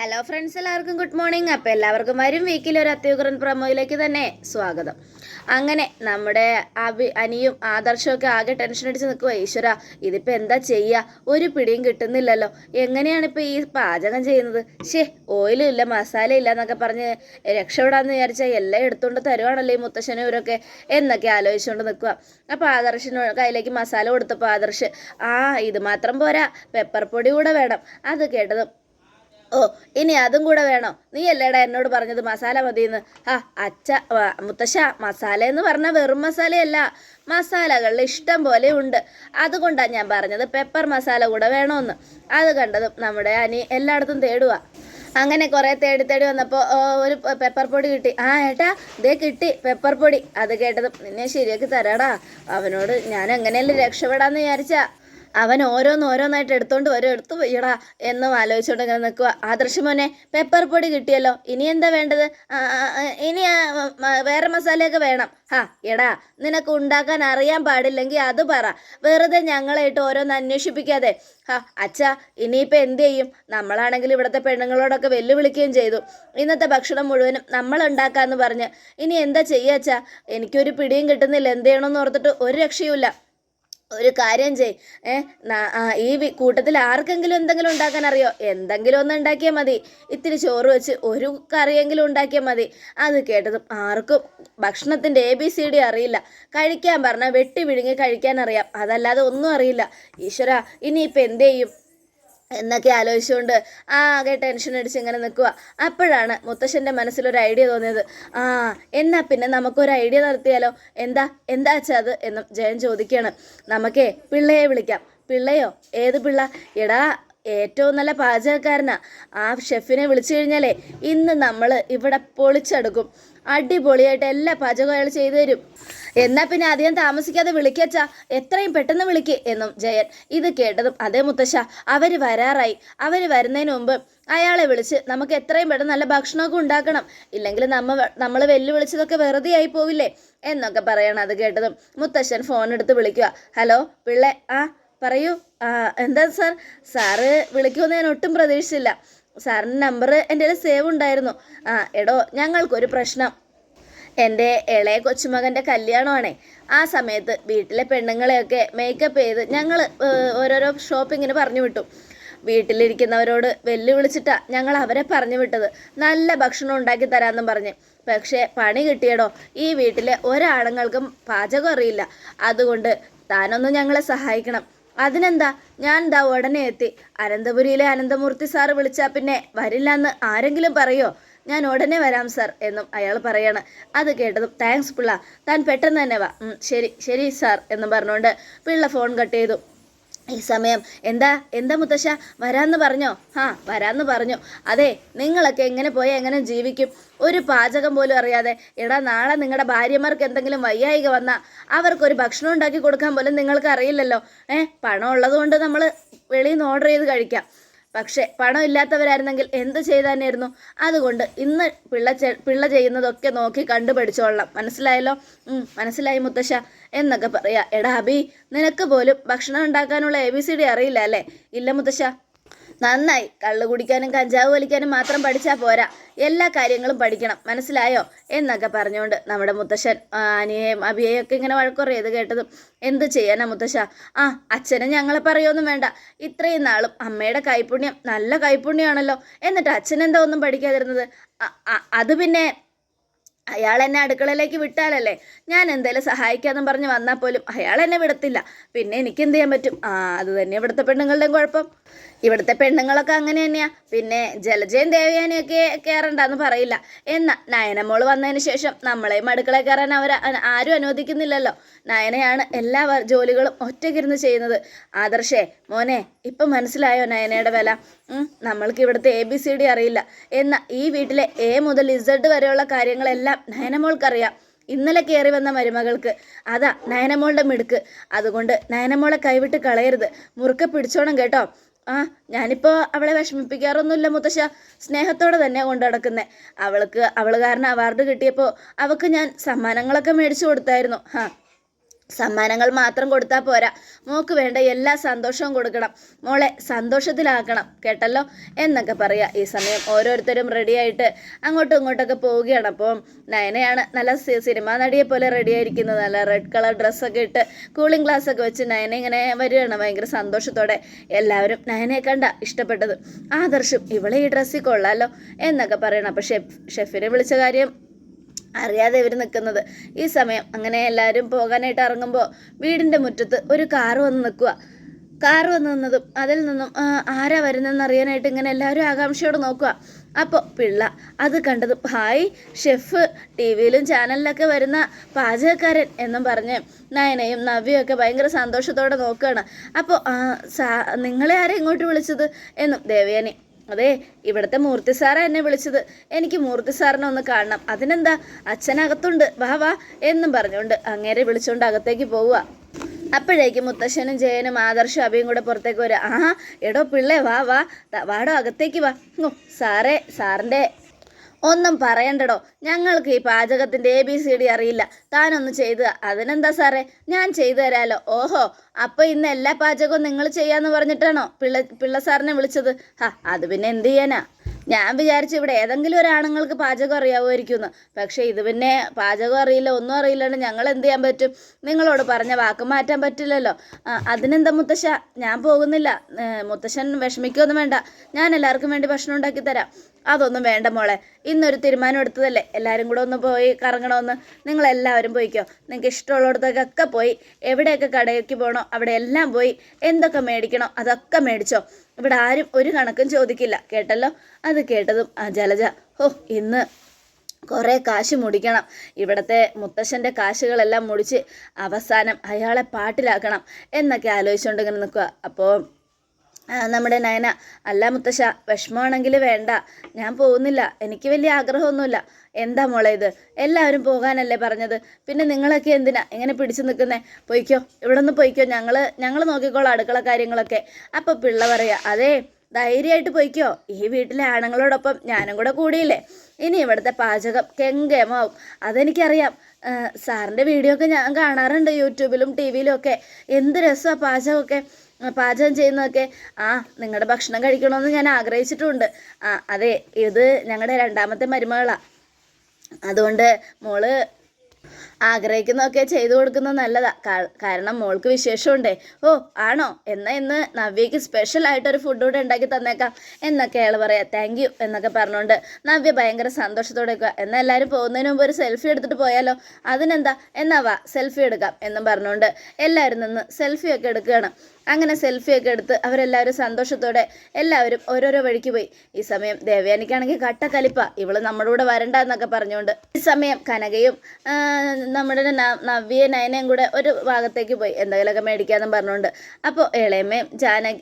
Hello friends എല്ലാവർക്കും good morning അപ്പോൾ എല്ലാവർക്കും വരും വീക്കിൽ ഒരു അത്യുഗ്രൻ പ്രമോയിലേക്ക് തന്നെ സ്വാഗതം. അങ്ങനെ നമ്മുടെ അഭി അനിയും ആദർശമൊക്കെ ആകെ ടെൻഷൻ അടിച്ച് നിൽക്കുക ഈശ്വര ഇതിപ്പോൾ എന്താ ചെയ്യുക ഒരു പിടിയും കിട്ടുന്നില്ലല്ലോ. എങ്ങനെയാണ് ഇപ്പോൾ ഈ പാചകം ചെയ്യുന്നത്? ഷേ ഓയിലും ഇല്ല മസാല ഇല്ല എന്നൊക്കെ പറഞ്ഞ് രക്ഷപ്പെടാമെന്ന് വിചാരിച്ചാൽ എല്ലാം എടുത്തുകൊണ്ട് തരുവാണല്ലോ ഈ മുത്തശ്ശനും ഇവരൊക്കെ എന്നൊക്കെ ആലോചിച്ചുകൊണ്ട് നിൽക്കുക അപ്പോൾ ആദർശിന് കയ്യിലേക്ക് മസാല കൊടുത്തപ്പോൾ ആദർശ് ആ ഇത് മാത്രം പോരാ പെപ്പർ പൊടി കൂടെ വേണം. അത് കേട്ടതും ഓ ഇനി അതും കൂടെ വേണോ. നീ അല്ലേടാ എന്നോട് പറഞ്ഞത് മസാല മതിയെന്ന്. ആ അച്ഛ മുത്തശ്ശ മസാല എന്ന് പറഞ്ഞാൽ വെറും മസാലയല്ല. മസാലകൾ ഇഷ്ടം പോലെ ഉണ്ട്. അതുകൊണ്ടാണ് ഞാൻ പറഞ്ഞത് പെപ്പർ മസാല കൂടെ വേണമെന്ന് അത് കണ്ടതും നമ്മുടെ അനി എല്ലായിടത്തും തേടുക അങ്ങനെ കുറേ തേടി തേടി വന്നപ്പോൾ ഒരു പെപ്പർ പൊടി കിട്ടി. ആ ഏട്ടാ ഇതേ കിട്ടി പെപ്പർ പൊടി. അത് കേട്ടതും നിന്നെ ശരിയാക്കി തരാടാ. അവനോട് ഞാൻ എങ്ങനെയല്ലേ രക്ഷപ്പെടാന്ന് വിചാരിച്ചാ. അവൻ ഓരോന്നോരോന്നായിട്ട് എടുത്തോണ്ട് വരും. എടുത്തു പോയിടാ എന്നും ആലോചിച്ചുകൊണ്ട് ഇങ്ങനെ നിൽക്കുക ആദർശമോനെ പെപ്പർ പൊടി കിട്ടിയല്ലോ. ഇനി എന്താ വേണ്ടത്? ഇനി വേറെ മസാലയൊക്കെ വേണം. ഹാ എടാ നിനക്ക് ഉണ്ടാക്കാൻ അറിയാൻ പാടില്ലെങ്കിൽ അത് പറ. വെറുതെ ഞങ്ങളായിട്ട് ഓരോന്ന് അന്വേഷിപ്പിക്കാതെ. ഹാ അച്ഛാ ഇനിയിപ്പോൾ എന്ത് ചെയ്യും? നമ്മളാണെങ്കിൽ ഇവിടുത്തെ പെണ്ണുങ്ങളോടൊക്കെ വെല്ലുവിളിക്കുകയും ചെയ്തു. ഇന്നത്തെ ഭക്ഷണം മുഴുവനും നമ്മൾ ഉണ്ടാക്കാന്ന് പറഞ്ഞ്. ഇനി എന്താ ചെയ്യുക അച്ഛാ? എനിക്കൊരു പിടിയും കിട്ടുന്നില്ല. എന്ത് ചെയ്യണമെന്ന് ഓർത്തിട്ട് ഒരു രക്ഷയുമില്ല. ഒരു കാര്യം ചെയ്. ഏ ഈ കൂട്ടത്തിൽ ആർക്കെങ്കിലും എന്തെങ്കിലും ഉണ്ടാക്കാൻ അറിയോ? എന്തെങ്കിലും ഒന്ന് ഉണ്ടാക്കിയാൽ മതി. ഇത്തിരി ചോറ് വെച്ച് ഒരു കറിയെങ്കിലും ഉണ്ടാക്കിയാൽ മതി. അത് കേട്ടതും ആർക്കും ഭക്ഷണത്തിന്റെ എ ബി സി ഡി അറിയില്ല. കഴിക്കാൻ പറഞ്ഞാൽ വെട്ടി വിഴുങ്ങി കഴിക്കാൻ അറിയാം. അതല്ലാതെ ഒന്നും അറിയില്ല. ഈശ്വര ഇനിയിപ്പോൾ എന്ത് ചെയ്യും? എന്നൊക്കെ ആലോചിച്ചുകൊണ്ട് ആകെ ടെൻഷൻ അടിച്ച് ഇങ്ങനെ നിൽക്കുക. അപ്പോഴാണ് മുത്തശ്ശന്റെ മനസ്സിലൊരു ഐഡിയ തോന്നിയത്. ആ എന്നാ പിന്നെ നമുക്കൊരു ഐഡിയ നടത്തിയാലോ? എന്താ എന്താ വെച്ചാൽ അത്? എന്ന് ജയൻ ചോദിക്കുകയാണ്. നമുക്കേ പിള്ളയെ വിളിക്കാം. പിള്ളയോ? ഏത് പിള്ള? എടാ ഏറ്റവും നല്ല പാചകക്കാരനാ. ആ ഷെഫിനെ വിളിച്ചു കഴിഞ്ഞാലേ ഇന്ന് നമ്മൾ ഇവിടെ പൊളിച്ചെടുക്കും. അടിപൊളിയായിട്ട് എല്ലാ പാചകവും അയാൾ ചെയ്തു തരും. എന്നാ പിന്നെ അധികം താമസിക്കാതെ വിളിക്കച്ച. എത്രയും പെട്ടെന്ന് വിളിക്ക് എന്നും ജയൻ. ഇത് കേട്ടതും അതേ മുത്തശ്ശ അവർ വരാറായി. അവർ വരുന്നതിന് മുമ്പ് അയാളെ വിളിച്ച് നമുക്ക് എത്രയും പെട്ടെന്ന് നല്ല ഭക്ഷണമൊക്കെ ഉണ്ടാക്കണം. ഇല്ലെങ്കിൽ നമ്മ നമ്മൾ വെല്ലുവിളിച്ചതൊക്കെ വെറുതെ ആയി പോവില്ലേ? എന്നൊക്കെ പറയണം അത് കേട്ടതും മുത്തശ്ശൻ ഫോൺ എടുത്ത് വിളിക്കുക ഹലോ പിള്ളേ ആ പറയൂ. എന്താ സാർ? സാറ് വിളിക്കുമെന്ന് ഞാൻ ഒട്ടും പ്രതീക്ഷിച്ചില്ല. സാറിന്റെ നമ്പർ എന്റെ കയ്യിൽ സേവ് ഉണ്ടായിരുന്നു. ആ എടോ ഞങ്ങൾക്കൊരു പ്രശ്നം. എന്റെ ഇളയ കൊച്ചുമകന്റെ കല്യാണമാണേ. ആ സമയത്ത് വീട്ടിലെ പെണ്ണുങ്ങളെയൊക്കെ മേക്കപ്പ് ചെയ്ത് ഞങ്ങൾ ഓരോരോ ഷോപ്പിങ്ങിന് പറഞ്ഞു വിട്ടു. വീട്ടിലിരിക്കുന്നവരോട് വെല്ലുവിളിച്ചിട്ടാ ഞങ്ങൾ അവരെ പറഞ്ഞു വിട്ടത്. നല്ല ഭക്ഷണം ഉണ്ടാക്കി തരാമെന്നും പറഞ്ഞ്. പക്ഷേ പണി കിട്ടിയടോ ഈ വീട്ടിലെ ഒരാണുങ്ങൾക്കും പാചകം അറിയില്ല. അതുകൊണ്ട് താനൊന്ന് ഞങ്ങളെ സഹായിക്കണം. അതിനെന്താ? ഞാൻ ദാ ഉടനെ എത്തി. അനന്തപുരിയിലെ അനന്തമൂർത്തി സാറ് വിളിച്ചാൽ പിന്നെ വരില്ലെന്ന് ആരെങ്കിലും പറയോ? ഞാൻ ഉടനെ വരാം സർ എന്നും അയാൾ പറയാണ്. അത് കേട്ടതും താങ്ക്സ് പിള്ള. താൻ പെട്ടെന്ന് തന്നെ വാ. ശരി ശരി സാർ എന്നും പറഞ്ഞുകൊണ്ട് പിള്ള ഫോൺ കട്ട് ചെയ്തു. ഈ സമയം എന്താ എന്താ മുത്തശ്ശ? വരാന്ന് പറഞ്ഞോ? ആ വരാന്ന് പറഞ്ഞു. അതെ നിങ്ങളൊക്കെ എങ്ങനെ പോയാൽ എങ്ങനെ ജീവിക്കും? ഒരു പാചകം പോലും അറിയാതെ. എടാ നാളെ നിങ്ങളുടെ ഭാര്യമാർക്ക് എന്തെങ്കിലും വയ്യായിക വന്നാൽ അവർക്കൊരു ഭക്ഷണം ഉണ്ടാക്കി കൊടുക്കാൻ പോലും നിങ്ങൾക്ക് അറിയില്ലല്ലോ ഏഹ് പണം ഉള്ളതുകൊണ്ട് നമ്മൾ വെളിയിൽ നിന്ന് ഓർഡർ ചെയ്ത് കഴിക്കാം. പക്ഷേ പണം ഇല്ലാത്തവരായിരുന്നെങ്കിൽ എന്ത് ചെയ്താനായിരുന്നു? അതുകൊണ്ട് ഇന്ന് പിള്ള പിള്ള ചെയ്യുന്നതൊക്കെ നോക്കി കണ്ടു പഠിച്ചോളാം മനസ്സിലായല്ലോ മനസ്സിലായി മുത്തശ്ശ. എന്നൊക്കെ പറയാ. എടാ അബി നിനക്ക് പോലും ഭക്ഷണം ഉണ്ടാക്കാനുള്ള എ ബി സി ഡി അറിയില്ല അല്ലേ? ഇല്ല മുത്തശ്ശ. നന്നായി. കള്ളു കുടിക്കാനും കഞ്ചാവ് വലിക്കാനും മാത്രം പഠിച്ചാൽ പോരാ. എല്ലാ കാര്യങ്ങളും പഠിക്കണം. മനസ്സിലായോ? എന്നൊക്കെ പറഞ്ഞുകൊണ്ട് നമ്മുടെ മുത്തശ്ശൻ ആ, അനിയെയും അബിയെയും ഒക്കെ ഇങ്ങനെ വഴക്കുറയത് കേട്ടതും എന്ത് ചെയ്യാനാ മുത്തശ്ശ? ആ അച്ഛനെ ഞങ്ങളെ പറയൊന്നും വേണ്ട. ഇത്രയും നാളും അമ്മയുടെ കൈപുണ്യം നല്ല കൈപുണ്യമാണല്ലോ എന്നിട്ട് അച്ഛൻ എന്താ ഒന്നും പഠിക്കാതിരുന്നത്? അത് പിന്നെ അയാൾ എന്നെ അടുക്കളയിലേക്ക് വിട്ടാലല്ലേ? ഞാൻ എന്തേലും സഹായിക്കാമെന്നും പറഞ്ഞ് വന്നാൽ പോലും അയാൾ എന്നെ വിടത്തില്ല. പിന്നെ എനിക്ക് എന്ത് ചെയ്യാൻ പറ്റും? ആ അത് തന്നെ ഇവിടുത്തെ പെണ്ണുങ്ങളുടെയും കുഴപ്പം. ഇവിടുത്തെ പെണ്ണുങ്ങളൊക്കെ അങ്ങനെ തന്നെയാണ് പിന്നെ ജലജയും ദേവയാനിയും ഒക്കെ കയറണ്ടെന്ന് പറയില്ല. എന്നാ നയനമോൾ വന്നതിന് ശേഷം നമ്മളെയും അടുക്കളയിൽ കയറാൻ അവർ ആരും അനുവദിക്കുന്നില്ലല്ലോ. നയനയാണ് എല്ലാ ജോലികളും ഒറ്റയ്ക്കിരുന്ന് ചെയ്യുന്നത്. ആദർശേ മോനെ ഇപ്പം മനസ്സിലായോ നയനയുടെ വില? നമ്മൾക്ക് ഇവിടുത്തെ എ ബി സി ഡി അറിയില്ല. എന്നാൽ ഈ വീട്ടിലെ എ മുതൽ ഇസഡ് വരെയുള്ള കാര്യങ്ങളെല്ലാം നയനമോൾക്കറിയാം. ഇന്നലെ കയറി വന്ന മരുമകൾക്ക്. അതാ നയനമോളുടെ മിടുക്ക്. അതുകൊണ്ട് നയനമോളെ കൈവിട്ട് കളയരുത്. മുറുക്കെ പിടിച്ചോണം കേട്ടോ. ആ ഞാനിപ്പോൾ അവളെ വിഷമിപ്പിക്കാറൊന്നുമില്ല മുത്തശ്ശ. സ്നേഹത്തോടെ തന്നെ കൊണ്ടു നടക്കുന്നത് അവൾക്ക് അവൾ കാരണം അവാർഡ് കിട്ടിയപ്പോൾ അവൾക്ക് ഞാൻ സമ്മാനങ്ങളൊക്കെ മേടിച്ചു കൊടുത്തായിരുന്നു. ഹാ. സമ്മാനങ്ങൾ മാത്രം കൊടുത്താൽ പോരാ. മോക്ക് വേണ്ട എല്ലാ സന്തോഷവും കൊടുക്കണം. മോളെ സന്തോഷത്തിലാക്കണം കേട്ടല്ലോ? എന്നൊക്കെ പറയുക ഈ സമയം ഓരോരുത്തരും റെഡിയായിട്ട് അങ്ങോട്ടും ഇങ്ങോട്ടൊക്കെ പോവുകയാണ്. അപ്പം നയനയാണ് നല്ല സിനിമ നടിയെ പോലെ റെഡിയായിരിക്കുന്നത് നല്ല റെഡ് കളർ ഡ്രസ്സൊക്കെ ഇട്ട് കൂളിംഗ് ഗ്ലാസ് ഒക്കെ വെച്ച് നയന ഇങ്ങനെ വരികയാണ്. ഭയങ്കര സന്തോഷത്തോടെ എല്ലാവരും നയനയെ കണ്ട ഇഷ്ടപ്പെട്ടത്. ആദർശം ഇവളെ ഈ ഡ്രസ്സിൽ കൊള്ളാമല്ലോ എന്നൊക്കെ പറയണം. അപ്പോൾ ഷെഫ് ഷെഫിനെ വിളിച്ച കാര്യം അറിയാതെ ഇവർ നിൽക്കുന്നത് ഈ സമയം അങ്ങനെ എല്ലാവരും പോകാനായിട്ട് ഇറങ്ങുമ്പോൾ വീടിന്റെ മുറ്റത്ത് ഒരു കാറ് വന്ന് നിൽക്കുക കാറ് വന്ന് നിന്നതും അതിൽ നിന്നും ആരാ വരുന്നതെന്ന് അറിയാനായിട്ട് ഇങ്ങനെ എല്ലാവരും ആകാംക്ഷയോട് നോക്കുക അപ്പോൾ പിള്ള അത് കണ്ടതും ഹായ് ഷെഫ് ടി വിയിലും ചാനലിലൊക്കെ വരുന്ന പാചകക്കാരൻ എന്നും പറഞ്ഞ് നയനയും നവ്യയും ഒക്കെ ഭയങ്കര സന്തോഷത്തോടെ നോക്കുകയാണ് അപ്പോൾ നിങ്ങളെ ആരെ ഇങ്ങോട്ട് വിളിച്ചത്? എന്നും ദേവയാനി അതെ ഇവിടുത്തെ മൂർത്തി സാറാ എന്നെ വിളിച്ചത്. എനിക്ക് മൂർത്തി സാറിനെ ഒന്ന് കാണണം. അതിനെന്താ? അച്ഛനകത്തുണ്ട്. വാ വാ എന്നും പറഞ്ഞുകൊണ്ട് അങ്ങേരെ വിളിച്ചുകൊണ്ട് അകത്തേക്ക് പോവുക. അപ്പോഴേക്കും മുത്തശ്ശനും ജയനും ആദർശം അഭിയും കൂടെ പുറത്തേക്ക് വരിക. ആ എടോ പിള്ളേ വാ വാ. വാടോ അകത്തേക്ക് വാ. സാറേ സാറിന്റെ ഒന്നും പറയണ്ടടോ. ഞങ്ങൾക്ക് ഈ പാചകത്തിന്റെ എ ബി സി ഡി അറിയില്ല. താനൊന്ന് ചെയ്തു അതിനെന്താ സാറേ? ഞാൻ ചെയ്തു തരാലോ. ഓഹോ അപ്പോൾ ഇന്ന് എല്ലാ പാചകവും നിങ്ങൾ ചെയ്യാന്ന് പറഞ്ഞിട്ടാണോ പിള്ള പിള്ള സാറിനെ വിളിച്ചത്? ഹാ അത് പിന്നെ എന്ത് ചെയ്യാനാ? ഞാൻ വിചാരിച്ചു ഇവിടെ ഏതെങ്കിലും ഒരു ആണുങ്ങൾക്ക് പാചകം അറിയാവുമായിരിക്കുമെന്ന് പക്ഷേ ഇത് പിന്നെ പാചകം അറിയില്ല ഒന്നും അറിയില്ലാണ്ട് ഞങ്ങൾ എന്ത് ചെയ്യാൻ പറ്റും? നിങ്ങളോട് പറഞ്ഞ വാക്ക് മാറ്റാൻ പറ്റില്ലല്ലോ. അതിനെന്താ മുത്തശ്ശ? ഞാൻ പോകുന്നില്ല. മുത്തശ്ശൻ വിഷമിക്കൊന്നും വേണ്ട. ഞാൻ എല്ലാവർക്കും വേണ്ടി ഭക്ഷണം ഉണ്ടാക്കി തരാം. അതൊന്നും വേണ്ട മോളെ. ഇന്നൊരു തീരുമാനം എടുത്തതല്ലേ? എല്ലാവരും കൂടെ ഒന്ന് പോയി കറങ്ങണമെന്ന് നിങ്ങൾ എല്ലാവരും പോയിക്കോ. നിങ്ങൾക്ക് ഇഷ്ടമുള്ളിടത്തൊക്കെ പോയി. എവിടെയൊക്കെ കടയ്ക്ക് പോകണോ അവിടെ എല്ലാം പോയി. എന്തൊക്കെ മേടിക്കണോ അതൊക്കെ മേടിച്ചോ. ഇവിടെ ആരും ഒരു കണക്കും ചോദിക്കില്ല. കേട്ടല്ലോ? അത് കേട്ടതും ആ ജലജ. ഓ ഇന്ന് കുറേ കാശ് മുടിക്കണം. ഇവിടുത്തെ മുത്തശ്ശന്റെ കാശുകളെല്ലാം മുടിച്ച് അവസാനം അയാളെ പാട്ടിലാക്കണം എന്നൊക്കെ ആലോചിച്ചുകൊണ്ട് ഇങ്ങനെ നിൽക്കുക അപ്പോൾ നമ്മുടെ നയന. അല്ല മുത്തശ്ശ വിഷമമാണെങ്കിൽ വേണ്ട. ഞാൻ പോകുന്നില്ല. എനിക്ക് വലിയ ആഗ്രഹമൊന്നുമില്ല. എന്താ മോളെ ഇത്? എല്ലാവരും പോകാനല്ലേ പറഞ്ഞത്. പിന്നെ നിങ്ങളൊക്കെ എന്തിനാ ഇങ്ങനെ പിടിച്ചു നിൽക്കുന്നേ? പൊയ്ക്കോ. ഇവിടെ നിന്ന് പൊയ്ക്കോ. ഞങ്ങൾ ഞങ്ങൾ നോക്കിക്കോളാം അടുക്കള കാര്യങ്ങളൊക്കെ. അപ്പോൾ പിള്ള പറയാ അതെ ധൈര്യമായിട്ട് പൊയ്ക്കോ. ഈ വീട്ടിലെ ആണുങ്ങളോടൊപ്പം ഞാനും കൂടെ കൂടിയില്ലേ? ഇനി ഇവിടുത്തെ പാചകം കെങ്കേമാവും അതെനിക്കറിയാം. സാറിന്റെ വീഡിയോ ഒക്കെ ഞാൻ കാണാറുണ്ട് യൂട്യൂബിലും ടി വിയിലും ഒക്കെ. എന്ത് രസമാണ് പാചകമൊക്കെ. പാചകം ചെയ്യുന്നതൊക്കെ ആ നിങ്ങളുടെ ഭക്ഷണം കഴിക്കണമെന്ന് ഞാൻ ആഗ്രഹിച്ചിട്ടുണ്ട്. ആ അതെ ഇത് ഞങ്ങളുടെ രണ്ടാമത്തെ മരുമകളാണ് അതുകൊണ്ട് മോൾ ആഗ്രഹിക്കുന്നതൊക്കെ ചെയ്തു കൊടുക്കുന്നത് നല്ലതാ. കാരണം മോൾക്ക് വിശേഷമുണ്ടേ. ഓ ആണോ? എന്നാ ഇന്ന് സ്പെഷ്യൽ ആയിട്ടൊരു ഫുഡ് കൂടെ ഉണ്ടാക്കി തന്നേക്കാം. എന്നൊക്കെ അയാൾ പറയാം. താങ്ക് യു എന്നൊക്കെ പറഞ്ഞുകൊണ്ട് നവ്യ ഭയങ്കര സന്തോഷത്തോടെ വെക്കുക എന്നാൽ എല്ലാവരും പോകുന്നതിന് മുമ്പ് ഒരു സെൽഫി എടുത്തിട്ട് പോയാലോ? അതിനെന്താ? എന്നാ വാ സെൽഫി എടുക്കാം എന്നും പറഞ്ഞുകൊണ്ട് എല്ലാവരും നിന്ന് സെൽഫിയൊക്കെ എടുക്കുകയാണ്. അങ്ങനെ സെൽഫിയൊക്കെ എടുത്ത് അവരെല്ലാവരും സന്തോഷത്തോടെ എല്ലാവരും ഓരോരോ വഴിക്ക് പോയി. ഈ സമയം ദേവയാനിക്കാണെങ്കിൽ കട്ടക്കലിപ്പ ഇവൾ നമ്മുടെ കൂടെ വരണ്ട എന്നൊക്കെ പറഞ്ഞുകൊണ്ട് ഈ സമയം കനകയും നമ്മുടെ നവ്യ നയനയും കൂടെ ഒരു ഭാഗത്തേക്ക് പോയി. എന്തെങ്കിലുമൊക്കെ മേടിക്കാന്നും പറഞ്ഞുകൊണ്ട് അപ്പോൾ ഇളയമ്മയും ജാന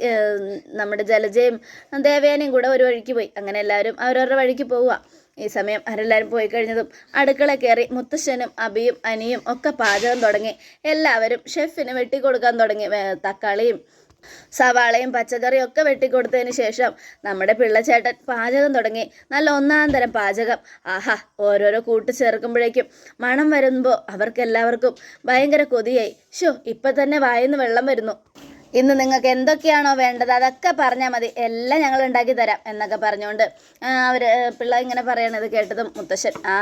നമ്മുടെ ജലജയും ദേവയാനിയും കൂടെ ഒരു വഴിക്ക് പോയി. അങ്ങനെ എല്ലാവരും അവരവരുടെ വഴിക്ക് പോവുക. ഈ സമയം അവരെല്ലാവരും പോയി കഴിഞ്ഞതും അടുക്കള കയറി മുത്തശ്ശനും അബിയും അനിയും ഒക്കെ പാചകം തുടങ്ങി. എല്ലാവരും ഷെഫിന് വെട്ടിക്കൊടുക്കാൻ തുടങ്ങി. തക്കാളിയും സവാളയും പച്ചക്കറിയും ഒക്കെ വെട്ടിക്കൊടുത്തതിന് ശേഷം നമ്മുടെ പിള്ളച്ചേട്ടൻ പാചകം തുടങ്ങി. നല്ല ഒന്നാം തരം പാചകം. ആഹാ ഓരോരോ കൂട്ട് ചേർക്കുമ്പോഴേക്കും മണം വരുമ്പോൾ അവർക്കെല്ലാവർക്കും ഭയങ്കര കൊതിയായി. ഷോ ഇപ്പം തന്നെ വായിന്ന് വെള്ളം വരുന്നു. ഇന്ന് നിങ്ങൾക്ക് എന്തൊക്കെയാണോ വേണ്ടത് അതൊക്കെ പറഞ്ഞാൽ മതി. എല്ലാം ഞങ്ങൾ ഉണ്ടാക്കി തരാം എന്നൊക്കെ പറഞ്ഞുകൊണ്ട് അവർ പിള്ള ഇങ്ങനെ പറയണത് കേട്ടതും മുത്തശ്ശൻ ആ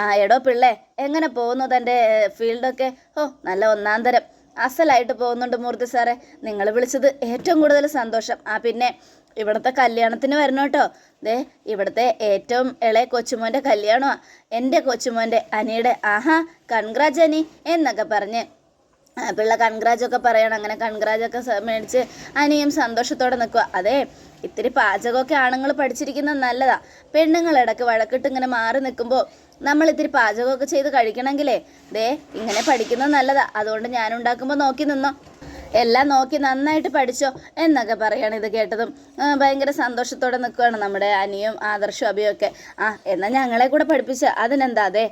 ആ എടോ പിള്ളേ എങ്ങനെ പോകുന്നു തന്റെ ഫീൽഡൊക്കെ? ഓ നല്ല ഒന്നാം തരം. അസലായിട്ട് പോകുന്നുണ്ട് മൂർത്തി സാറേ. നിങ്ങൾ വിളിച്ചത് ഏറ്റവും കൂടുതൽ സന്തോഷം. ആ പിന്നെ ഇവിടുത്തെ കല്യാണത്തിന് വരണം കേട്ടോ. ദേ ഇവിടുത്തെ ഏറ്റവും ഇളയ കൊച്ചുമോന്റെ കല്യാണമാണ് എന്റെ കൊച്ചുമോന്റെ അനിയുടെ ആഹാ കൺഗ്രാജനി എന്നൊക്കെ പറഞ്ഞ് പിള്ള കൺഗ്രാജൊക്കെ പറയണം. അങ്ങനെ കൺഗ്രാജൊക്കെ മേടിച്ച് അനിയും സന്തോഷത്തോടെ നിൽക്കുക അതെ ഇത്തിരി പാചകമൊക്കെ ആണുങ്ങൾ പഠിച്ചിരിക്കുന്നത് നല്ലതാ. പെണ്ണുങ്ങൾ വഴക്കിട്ട് ഇങ്ങനെ മാറി നിൽക്കുമ്പോൾ നമ്മൾ ഇത്തിരി പാചകമൊക്കെ ചെയ്ത് കഴിക്കണമെങ്കിലേ ദേ ഇങ്ങനെ പഠിക്കുന്നത് നല്ലതാ. അതുകൊണ്ട് ഞാൻ ഉണ്ടാക്കുമ്പോൾ നോക്കി നിന്നോ. എല്ലാം നോക്കി നന്നായിട്ട് പഠിച്ചോ എന്നൊക്കെ പറയാണ് ഇത് കേട്ടതും. ഭയങ്കര സന്തോഷത്തോടെ നിൽക്കുകയാണ് നമ്മുടെ അനിയും ആദർശവും അഭിയും ഒക്കെ. ആ എന്നാൽ ഞങ്ങളെ കൂടെ പഠിപ്പിച്ച അതിനെന്താ അതെ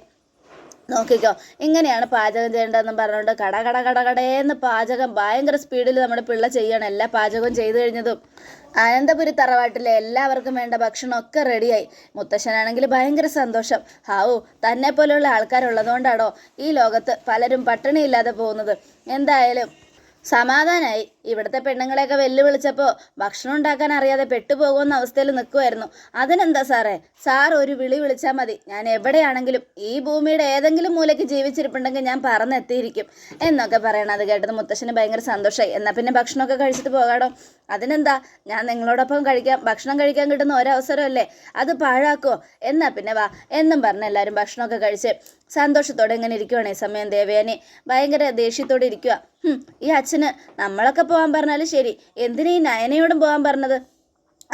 നോക്കിക്കോ. ഇങ്ങനെയാണ് പാചകം ചെയ്യേണ്ടതെന്ന് പറഞ്ഞുകൊണ്ട് കട കട കട കടേന്ന് പാചകം ഭയങ്കര സ്പീഡിൽ നമ്മുടെ പിള്ള ചെയ്യണം എല്ലാ പാചകവും ചെയ്തു കഴിഞ്ഞതും. അനന്തപുരി തറവാട്ടിലെ എല്ലാവർക്കും വേണ്ട ഭക്ഷണമൊക്കെ റെഡിയായി മുത്തശ്ശനാണെങ്കിൽ ഭയങ്കര സന്തോഷം. ഹാവു തന്നെ പോലെയുള്ള ആൾക്കാരുള്ളതുകൊണ്ടാണോ ഈ ലോകത്ത് പലരും പട്ടിണിയില്ലാതെ പോകുന്നത്? എന്തായാലും സമാധാനായി. ഇവിടുത്തെ പെണ്ണുങ്ങളെയൊക്കെ വെല്ലുവിളിച്ചപ്പോൾ ഭക്ഷണം ഉണ്ടാക്കാൻ അറിയാതെ പെട്ടുപോകുന്ന അവസ്ഥയിൽ നിൽക്കുമായിരുന്നു അതിനെന്താ സാറേ? സാർ ഒരു വിളി വിളിച്ചാൽ മതി. ഞാൻ എവിടെയാണെങ്കിലും ഈ ഭൂമിയുടെ ഏതെങ്കിലും മൂലയ്ക്ക് ജീവിച്ചിരിപ്പുണ്ടെങ്കിൽ ഞാൻ പറന്നെത്തിയിരിക്കും. എന്നൊക്കെ പറയണം. അത് കേട്ടത് മുത്തശ്ശന് ഭയങ്കര സന്തോഷമായി എന്നാൽ പിന്നെ ഭക്ഷണമൊക്കെ കഴിച്ചിട്ട് പോകാടോ? അതിനെന്താ? ഞാൻ നിങ്ങളോടൊപ്പം കഴിക്കാം. ഭക്ഷണം കഴിക്കാൻ കിട്ടുന്ന ഒരവസരമല്ലേ? അത് പാഴാക്കോ എന്നാ പിന്നെ വാ. എന്നും പറഞ്ഞ് എല്ലാവരും ഭക്ഷണമൊക്കെ കഴിച്ച് സന്തോഷത്തോടെ ഇങ്ങനെ ഇരിക്കുവാണ് സമയം ദേവയാനി. ഭയങ്കര ദേഷ്യത്തോടെ ഇരിക്കുക ഈ അച്ഛന് നമ്മളൊക്കെ പോകാൻ പറഞ്ഞാലും ശരി. എന്തിനാ ഈ നയനയോടും പോകാൻ പറഞ്ഞത്?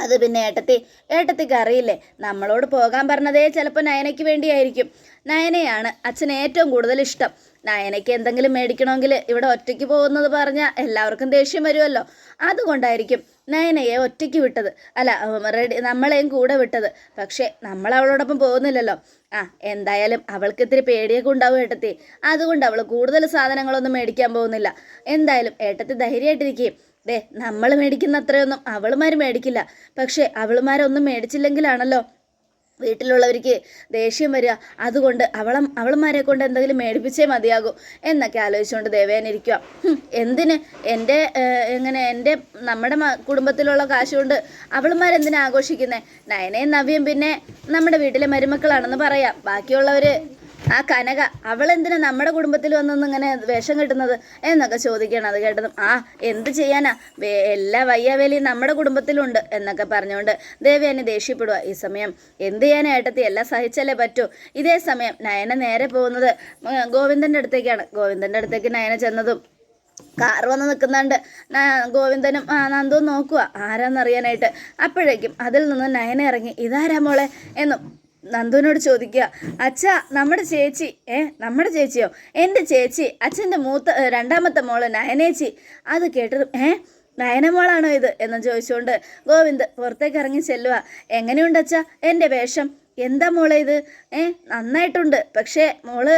അത് പിന്നെ ഏട്ടത്തി ഏട്ടത്തിക്ക് അറിയില്ലേ? നമ്മളോട് പോകാൻ പറഞ്ഞതേ ചിലപ്പോൾ നയനയ്ക്ക് വേണ്ടിയായിരിക്കും. നയനയാണ് അച്ഛൻ ഏറ്റവും കൂടുതൽ ഇഷ്ടം. നയനയ്ക്ക് എന്തെങ്കിലും മേടിക്കണമെങ്കിൽ ഇവിടെ ഒറ്റയ്ക്ക് പോകുന്നത് പറഞ്ഞാൽ എല്ലാവർക്കും ദേഷ്യം വരുമല്ലോ അതുകൊണ്ടായിരിക്കും നയനയെ ഒറ്റയ്ക്ക് വിട്ടത്. അല്ല റെഡി നമ്മളെയും കൂടെ വിട്ടത്. പക്ഷേ നമ്മൾ അവളോടൊപ്പം പോകുന്നില്ലല്ലോ. ആ എന്തായാലും അവൾക്ക് ഇത്തിരി പേടിയൊക്കെ ഉണ്ടാവും ഏട്ടത്തി. അതുകൊണ്ട് അവൾ കൂടുതൽ സാധനങ്ങളൊന്നും മേടിക്കാൻ പോകുന്നില്ല. എന്തായാലും ഏട്ടത്തി ധൈര്യമായിട്ടിരിക്കുകയും ദേ നമ്മൾ മേടിക്കുന്ന അത്രയൊന്നും അവളുമാർ മേടിക്കില്ല. പക്ഷേ അവളുമാരൊന്നും മേടിച്ചില്ലെങ്കിലാണല്ലോ. വീട്ടിലുള്ളവർക്ക് ദേഷ്യം വരിക. അതുകൊണ്ട് അവളെ അവളന്മാരെ കൊണ്ട് എന്തെങ്കിലും മേടിപ്പിച്ചേ മതിയാകൂ എന്നൊക്കെ ആലോചിച്ചുകൊണ്ട് ദേവേനിരിക്കുക എന്തിന്? എന്റെ എങ്ങനെ എന്റെ നമ്മുടെ കുടുംബത്തിലുള്ള കാശ് കൊണ്ട് അവളുമാരെന്തിനാ ആഘോഷിക്കുന്നത് നയനയും നവ്യം പിന്നെ നമ്മുടെ വീട്ടിലെ മരുമക്കളാണെന്ന് പറയാം. ബാക്കിയുള്ളവർ ആ കനക അവളെന്തിനാ നമ്മുടെ കുടുംബത്തിൽ വന്നൊന്നും ഇങ്ങനെ വേഷം കിട്ടുന്നത് എന്നൊക്കെ ചോദിക്കണം അത് കേട്ടതും ആ എന്ത് ചെയ്യാനാ? എല്ലാ വയ്യാവേലിയും നമ്മുടെ കുടുംബത്തിലുണ്ട് എന്നൊക്കെ പറഞ്ഞുകൊണ്ട് ദേവയാനി ദേഷ്യപ്പെടുക ഈ സമയം എന്ത് ചെയ്യാനാ ഏട്ടത്തി? എല്ലാം സഹിച്ചല്ലേ പറ്റൂ? ഇതേ സമയം നയന നേരെ പോകുന്നത് ഗോവിന്ദന്റെ അടുത്തേക്കാണ്. ഗോവിന്ദന്റെ അടുത്തേക്ക് നയന ചെന്നതും കാർ വന്ന് നിൽക്കുന്നുണ്ട്. ഗോവിന്ദനും നന്ദുവും നോക്കുക ആരാന്നറിയാനായിട്ട്. അപ്പോഴേക്കും അതിൽ നിന്ന് നയന ഇറങ്ങി ഇതാരാ മോളെ? എന്നും നന്ദുവിനോട് ചോദിക്കുക അച്ഛ നമ്മുടെ ചേച്ചി ഏ നമ്മുടെ ചേച്ചിയോ? എന്റെ ചേച്ചി അച്ഛന്റെ മൂത്ത രണ്ടാമത്തെ മോൾ നയനേച്ചി. അത് കേട്ടത് ഏ നയനമോളാണോ ഇത്? എന്ന് ചോദിച്ചുകൊണ്ട് ഗോവിന്ദ് പുറത്തേക്ക് ഇറങ്ങി ചെല്ലുക എങ്ങനെയുണ്ട് അച്ഛ? എന്റെ വേഷം? എന്താ മോളെ ഇത്? ഏ നന്നായിട്ടുണ്ട്. പക്ഷേ മോൾ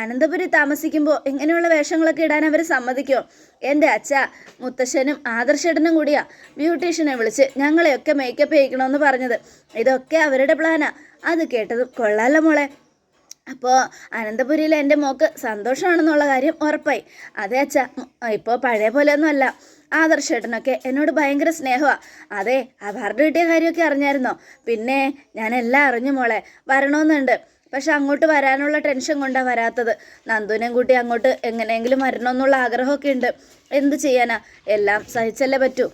അനന്തപുരി താമസിക്കുമ്പോൾ ഇങ്ങനെയുള്ള വേഷങ്ങളൊക്കെ ഇടാൻ അവർ സമ്മതിക്കോ? എന്റെ അച്ഛ മുത്തശ്ശനും ആദർശേട്ടനും കൂടിയാ ബ്യൂട്ടീഷ്യനെ വിളിച്ച് ഞങ്ങളെയൊക്കെ മേക്കപ്പ് ചെയ്യിക്കണമെന്ന് പറഞ്ഞത്. ഇതൊക്കെ അവരുടെ പ്ലാനാ അത് കേട്ടതും കൊള്ളാലോ മോളെ. അപ്പോൾ അനന്തപുരിയിൽ എന്റെ മോക്ക് സന്തോഷമാണെന്നുള്ള കാര്യം ഉറപ്പായി. അതെ അച്ഛ ഇപ്പോൾ പഴയ പോലെയൊന്നും അല്ല ആദർശേട്ടനൊക്കെ എന്നോട് ഭയങ്കര സ്നേഹമാണ് അതെ അവാർഡ് കിട്ടിയ കാര്യമൊക്കെ അറിഞ്ഞായിരുന്നോ? പിന്നെ ഞാൻ എല്ലാം അറിഞ്ഞു മോളെ. വരണമെന്നുണ്ട്. പക്ഷെ അങ്ങോട്ട് വരാനുള്ള ടെൻഷൻ കൊണ്ടാണ് വരാത്തത്. നന്ദുവിനെയും കൂട്ടി അങ്ങോട്ട് എങ്ങനെയെങ്കിലും വരണമെന്നുള്ള ആഗ്രഹമൊക്കെ ഉണ്ട്. എന്ത് ചെയ്യാനാ? എല്ലാം സഹിച്ചല്ലേ പറ്റൂ.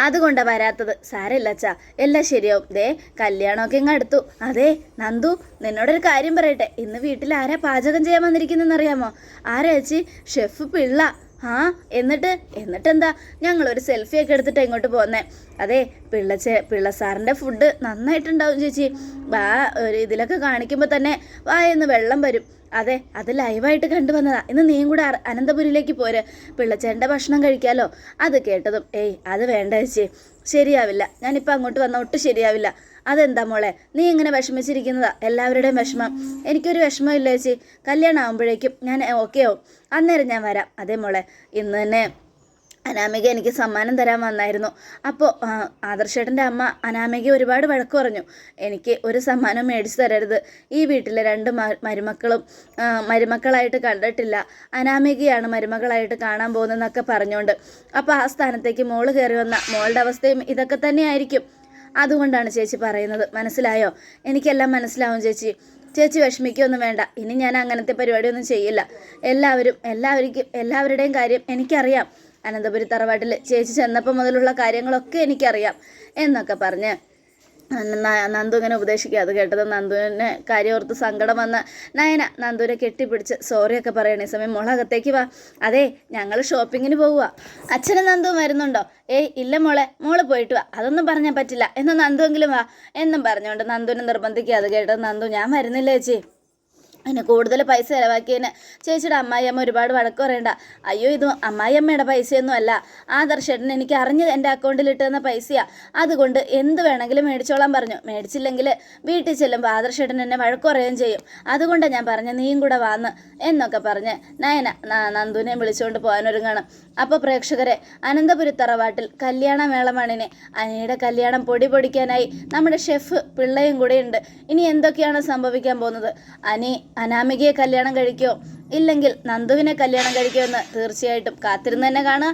അതുകൊണ്ടാണ് വരാത്തത്. സാരമില്ല അച്ഛാ. എല്ലാം ശരിയാവും. ദേ കല്യാണമൊക്കെ ഇങ്ങ് അടുത്തു. അതെ നന്ദു നിന്നോടൊരു കാര്യം പറയട്ടെ. ഇന്ന് വീട്ടിൽ ആരാ പാചകം ചെയ്യാൻ വന്നിരിക്കുന്നതെന്നറിയാമോ? ആരാ ചേച്ചി? ഷെഫ് പിള്ള. ആ എന്നിട്ട് എന്നിട്ട് എന്താ ഞങ്ങളൊരു സെൽഫിയൊക്കെ എടുത്തിട്ട് ഇങ്ങോട്ട് പോകുന്നേ അതെ പിള്ളച്ചേ പിള്ള സാറിന്റെ ഫുഡ് നന്നായിട്ടുണ്ടാവും ചേച്ചി. വാ ഒരു ഇതിലൊക്കെ കാണിക്കുമ്പോൾ തന്നെ വായെന്ന് വെള്ളം വരും. അതെ അത് ലൈവായിട്ട് കണ്ടു വന്നതാ. ഇന്ന് നീയും കൂടെ അനന്തപുരിയിലേക്ക് പോര്. പിള്ളച്ചേന്റെ ഭക്ഷണം കഴിക്കാലോ. അത് കേട്ടതും ഏയ് അത് വേണ്ട ചേച്ചി. ശരിയാവില്ല. ഞാനിപ്പോൾ അങ്ങോട്ട് വന്ന ഒട്ടും ശരിയാവില്ല. അതെന്താ മോളെ? നീ ഇങ്ങനെ വിഷമിച്ചിരിക്കുന്നതാ? എല്ലാവരുടെയും വിഷമം. എനിക്കൊരു വിഷമം ഇല്ല ചേച്ചി. കല്യാണം ആകുമ്പോഴേക്കും ഞാൻ ഓക്കെ ആവും. അന്നേരം ഞാൻ വരാം. അതേ മോളെ. ഇന്ന് തന്നെ അനാമിക എനിക്ക് സമ്മാനം തരാൻ വന്നായിരുന്നു. അപ്പോൾ ആദർശേട്ടന്റെ അമ്മ അനാമിക ഒരുപാട് വഴക്ക് പറഞ്ഞു. എനിക്ക് ഒരു സമ്മാനം മേടിച്ചു തരരുത്. ഈ വീട്ടിലെ രണ്ട് മരുമക്കളും മരുമക്കളായിട്ട് കണ്ടിട്ടില്ല. അനാമികയാണ് മരുമകളായിട്ട് കാണാൻ പോകുന്നതെന്നൊക്കെ പറഞ്ഞുകൊണ്ട് അപ്പോൾ ആ സ്ഥാനത്തേക്ക് മോൾ കയറി വന്ന മോളുടെ അവസ്ഥയും ഇതൊക്കെ തന്നെയായിരിക്കും. അതുകൊണ്ടാണ് ചേച്ചി പറയുന്നത്. മനസ്സിലായോ? എനിക്കെല്ലാം മനസ്സിലാവും ചേച്ചി. ചേച്ചി വിഷമിക്കൊന്നും വേണ്ട. ഇനി ഞാൻ അങ്ങനത്തെ പരിപാടിയൊന്നും ചെയ്യില്ല. എല്ലാവരും എല്ലാവർക്കും എല്ലാവരുടെയും കാര്യം എനിക്കറിയാം. അനന്തപുരി തറവാട്ടിൽ ചേച്ചി ചെന്നപ്പോൾ മുതലുള്ള കാര്യങ്ങളൊക്കെ എനിക്കറിയാം എന്നൊക്കെ പറഞ്ഞ് നന്ദു ഇങ്ങനെ ഉപദേശിക്കുക. അത് കേട്ടത് നന്ദുവിനെ കാര്യോർത്ത് സങ്കടം വന്ന നയന നന്ദുവിനെ കെട്ടിപ്പിടിച്ച് സോറിയൊക്കെ പറയണ ഈ സമയം മോളെ വാ. അതെ ഞങ്ങൾ ഷോപ്പിങ്ങിന് പോവുക അച്ഛനും നന്ദുവും വരുന്നുണ്ടോ? ഏയ് ഇല്ല മോളെ മോൾ പോയിട്ട് വാ. അതൊന്നും പറഞ്ഞാൽ പറ്റില്ല. എന്നാൽ നന്ദുവെങ്കിലും വാ. എന്നും പറഞ്ഞുകൊണ്ട് നന്ദുവിനെ നിർബന്ധിക്കുക. അത് കേട്ടത് നന്ദു ഞാൻ വരുന്നില്ല ചേച്ചി. അതിന് കൂടുതൽ പൈസ ചിലവാക്കിയതിന് ചേച്ചിയുടെ അമ്മായിയമ്മ ഒരുപാട് വഴക്ക് പറയണ്ട. അയ്യോ ഇത് അമ്മായിയമ്മയുടെ പൈസയൊന്നും അല്ല. ആദർശേട്ടൻ എനിക്ക് അറിഞ്ഞ് എന്റെ അക്കൗണ്ടിൽ ഇട്ടുതന്ന പൈസയാണ് അതുകൊണ്ട് എന്ത് വേണമെങ്കിലും മേടിച്ചോളാൻ പറഞ്ഞു. മേടിച്ചില്ലെങ്കിൽ വീട്ടിൽ ചെല്ലുമ്പോൾ ആദർശേട്ടൻ എന്നെ വഴക്ക് പറയുകയും ചെയ്യും. അതുകൊണ്ടാണ് ഞാൻ പറഞ്ഞ നീയും കൂടെ വാന്ന് എന്നൊക്കെ പറഞ്ഞ് നയന നന്ദുവിനെ വിളിച്ചുകൊണ്ട് പോകാനൊരുങ്ങണം. അപ്പോൾ പ്രേക്ഷകരെ അനന്തപുരി തറവാട്ടിൽ കല്യാണ മേളമാണിനെ അനിയുടെ കല്യാണം പൊടി പൊടിക്കാനായി നമ്മുടെ ഷെഫ് പിള്ളയും ഉണ്ട് ഇനി എന്തൊക്കെയാണ് സംഭവിക്കാൻ പോകുന്നത്? അനി അനാമികയെ കല്യാണം കഴിക്കോ? ഇല്ലെങ്കിൽ നന്ദുവിനെ കല്യാണം കഴിക്കോ എന്ന് തീർച്ചയായിട്ടും കാത്തിരുന്ന് തന്നെ കാണുക.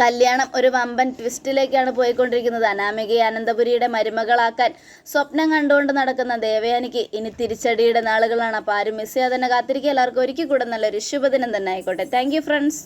കല്യാണം ഒരു വമ്പൻ ട്വിസ്റ്റിലേക്കാണ് പോയിക്കൊണ്ടിരിക്കുന്നത്. അനാമികയെ അനന്തപുരിയുടെ മരുമകളാക്കാൻ സ്വപ്നം കണ്ടുകൊണ്ട് നടക്കുന്ന ദേവയാനിക്ക് ഇനി തിരിച്ചടിയുടെ നാളുകളാണ്. അപ്പോൾ ആരും മിസ് ചെയ്യാതെ തന്നെ കാത്തിരിക്കുക. എല്ലാവർക്കും ഒരിക്കൽ കൂടെ നല്ലൊരു ശുഭദിനം തന്നെ ആയിക്കോട്ടെ. Thank friends